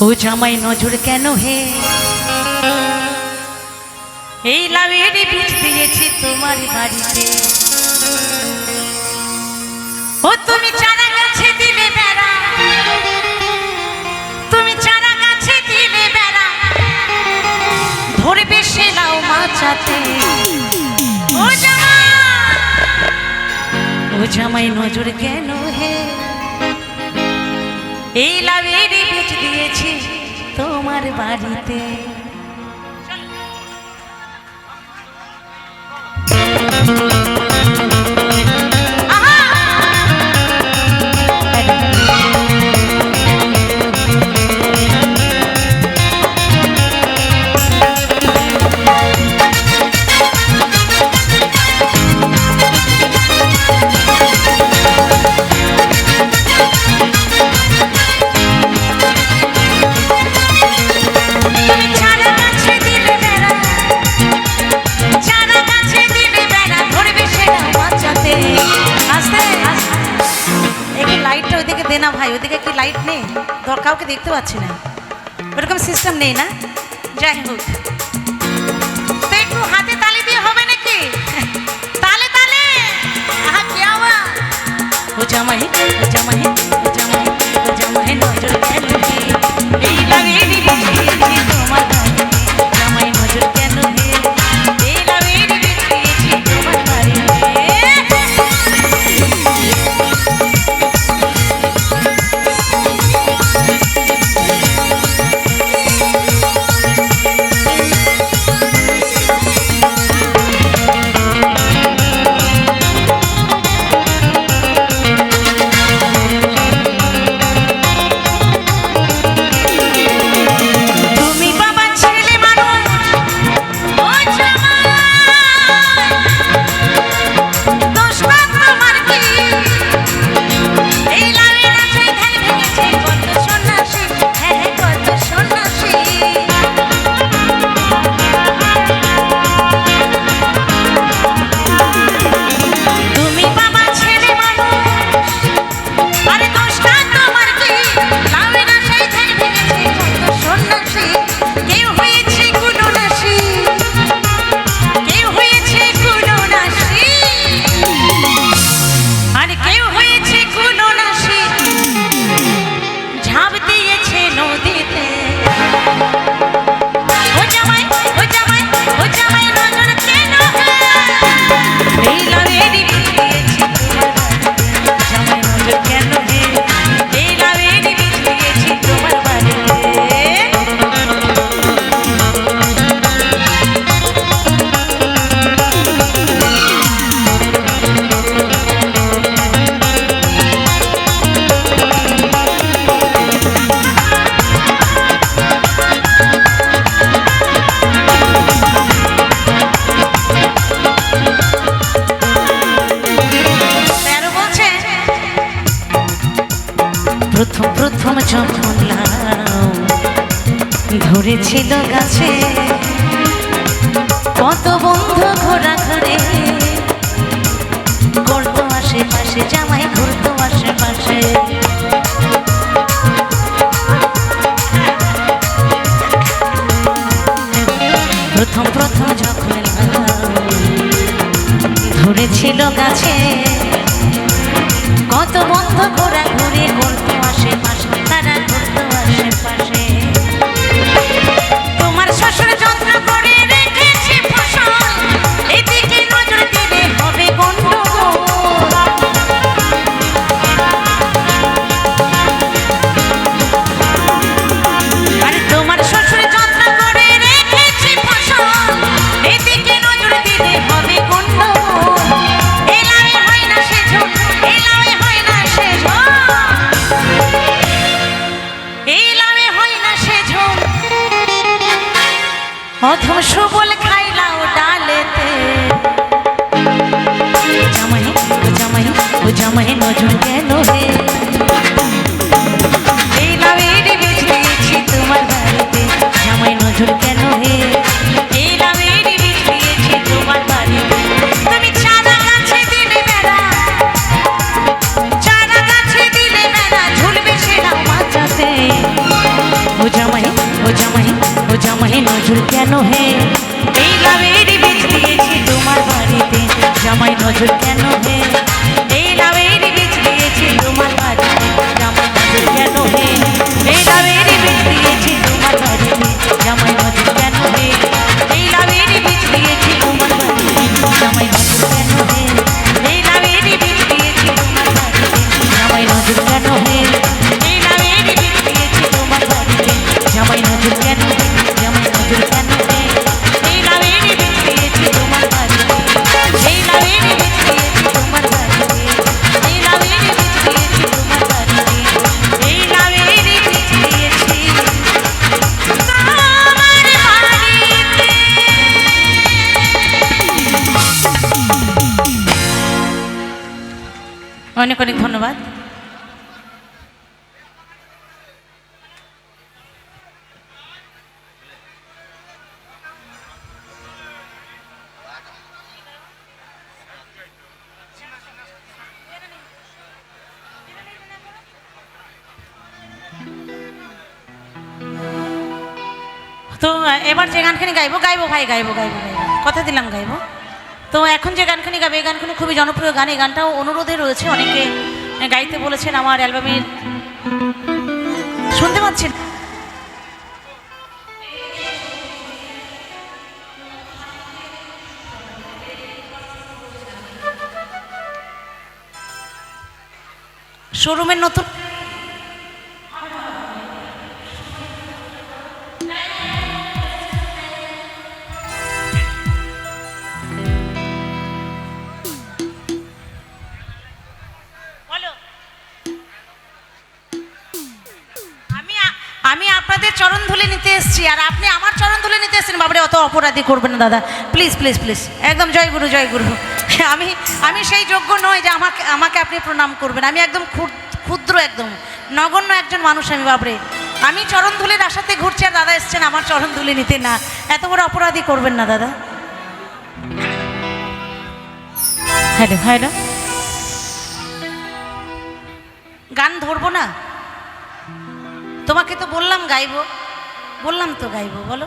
ও জামাই নজর কেন হে? এই লাভের বীজ দিয়েছি তোমার বাড়িতে। ও, তুমি চারা গাছে দিলে বেড়া। তুমি চারা গাছে দিলে বেড়া। ধরবে সে লাউ মাচাতে। ও জামাই নজর কেন হে? এই লাভেরই বেচ দিয়েছি তোমার বাড়িতে। ওইদিকে দে না ভাই, ওইদিকে কি লাইট নেই? ধর কাউকে দেখতে পাচ্ছি না। ওরকম সিস্টেম নেই না? যাই হোক। তো একটু হাতে তালি দিয়ে হবে নাকি? তালে তালে। জামাই জামাই। ধরেছিল গাছে। কত বন্ধু ঘোরা ঘরে। করতো আশেপাশে, জামাই ঘুরতো আশেপাশে। প্রথম প্রথম যখন লাউ ধরেছিল গাছে, কত বন্ধ ঘোরা ঘুরে করতো আশেপাশে। অথম সুবল খাইলাও ডালেতে। জামাই ও জামাই ও জামাই নজর কেন রে? ও জামাই ও জামাই নজর কেন হে? এই লাভেরই বেচ দিয়েছি তোমার বাড়িতে জামাই নজর কেন হে? এবার যে গানখানি গাইবো গাইবো ভাই, গাইবো গাইবো কথা দিলাম, গাইবো। তো এখন যে গানখানি গাবে, এই গানখানি খুবই জনপ্রিয় গান, এই গানটাও অনুরোধে রয়েছে। অনেকে গাইতে বলেছেন আমার অ্যালবামের শুনতে পাচ্ছেন? শোরুমের নতুন নিতে এসেছি, আর আপনি আমার চরণ তুলে নিতে এসেছেন। বাবারে, অত অপরাধী করবেন না, দাদা। প্লিজ প্লিজ প্লিজ একদম জয় গুরু জয় গুরু। আমি আমি সেই যোগ্য নই যে আমাকে আমাকে আপনি প্রণাম করবেন। আমি একদম ক্ষুদ্র একদম, নগণ্য একজন মানুষ আমি বাবরে আমি চরণ ধুলের আশাতে ঘুরছি, আর দাদা এসছেন আমার চরণ ধুলে নিতে না। এত বড় অপরাধী করবেন না, দাদা। Hello hello. গান ধরবো না? তোমাকে তো বললাম গাইবো। বললাম তো গাইবো বলো।